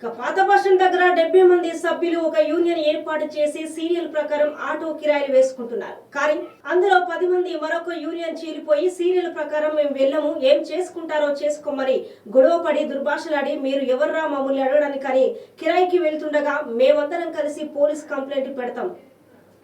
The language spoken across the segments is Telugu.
స్టేషన్ దగ్గర డెబ్బై మంది సభ్యులు ఒక యూనియన్ ఏర్పాటు చేసి సీరియల్ ప్రకారం ఆటో కిరాయిలు వేసుకుంటున్నారు. కానీ అందులో పది మంది మరొక యూనియన్ చీలిపోయి సీరియల్ ప్రకారం మేము వెళ్ళము ఏం చేసుకుంటారో చేసుకోమని గొడవపడి దుర్భాషలాడి మీరు ఎవర్రా మమ్మల్ని అడగడానికి కానీ కిరాయికి వెళ్తుండగా మేమందరం కలిసి పోలీస్ కంప్లైంట్ పెడతాం.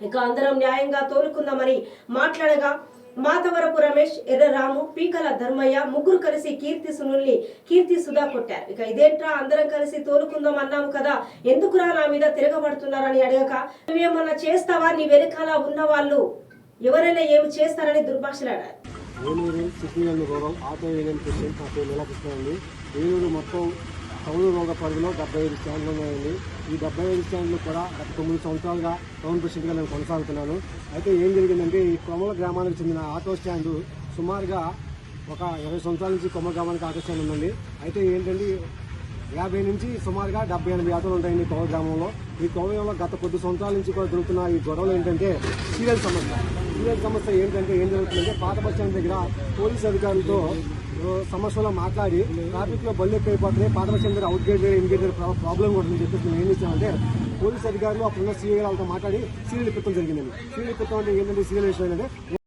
ఇక అందరం న్యాయంగా తోలుకుందామని మాట్లాడగా మాతవరపు రమేష్ ఎర్రరాము పీకల ధర్మయ్య ముగ్గురు కలిసి కీర్తి సునుల్ని కీర్తి సుధా కొట్టారు. ఇక ఇదేంట్రా అందరం కలిసి తోలుకుందాం అన్నాము కదా ఎందుకురా నా మీద తిరగబడుతున్నారని అడగక? నువ్వేమన్నా చేస్తావా? నీ వెనకాల ఉన్న వాళ్ళు ఎవరైనా ఏమి చేస్తారని దుర్భాషలాడారు Eluru city and auto union president నా పేరు నీలకృష్ణ అండి ఏలూరు మొత్తం టౌన్ రోగ పరిధిలో డెబ్బై ఐదు స్టాండ్లు ఉన్నాయండి. ఈ డెబ్బై ఐదు స్టాండ్లు కూడా గత తొమ్మిది సంవత్సరాలుగా టౌన్ ప్రెసిడెంట్గా నేను కొనసాగుతున్నాను. అయితే ఏం జరిగిందంటే ఈ కొమల గ్రామానికి చెందిన ఆటో స్టాండు సుమారుగా ఒక ఇరవై సంవత్సరాల నుంచి కొమ్మ గ్రామానికి ఆటో స్టాండ్ ఉందండి. అయితే ఏంటంటే యాభై నుంచి సుమారుగా డెబ్బై ఎనభై ఆటోలు ఈ కోవ గ్రామంలో. ఈ కోవయంలో గత కొద్ది సంవత్సరాల నుంచి కూడా దొరుకుతున్న ఈ గొడవలు ఏంటంటే సీరియల్ సమస్య. సీరియల్ సమస్య ఏంటంటే ఏం జరుగుతుందంటే పాత బస్ స్టాండ్ దగ్గర పోలీస్ అధికారులతో సమస్యలో మాట్లాడి ట్రాఫిక్లో బళ్ళు ఎక్కువైపోతున్నాయి పాత బస్ స్టాండ్ దగ్గర out gate in gate problem ఉంటుందని చెప్పేసి మేము ఏం చేసామంటే పోలీస్ అధికారులు అప్పుడున్న సీఎల్ వాళ్ళతో మాట్లాడి సీరియల్ పెట్టడం జరిగిందండి. సీరియల్ పెట్టడం అంటే ఏంటంటే సీరియల్ విషయం ఏంటంటే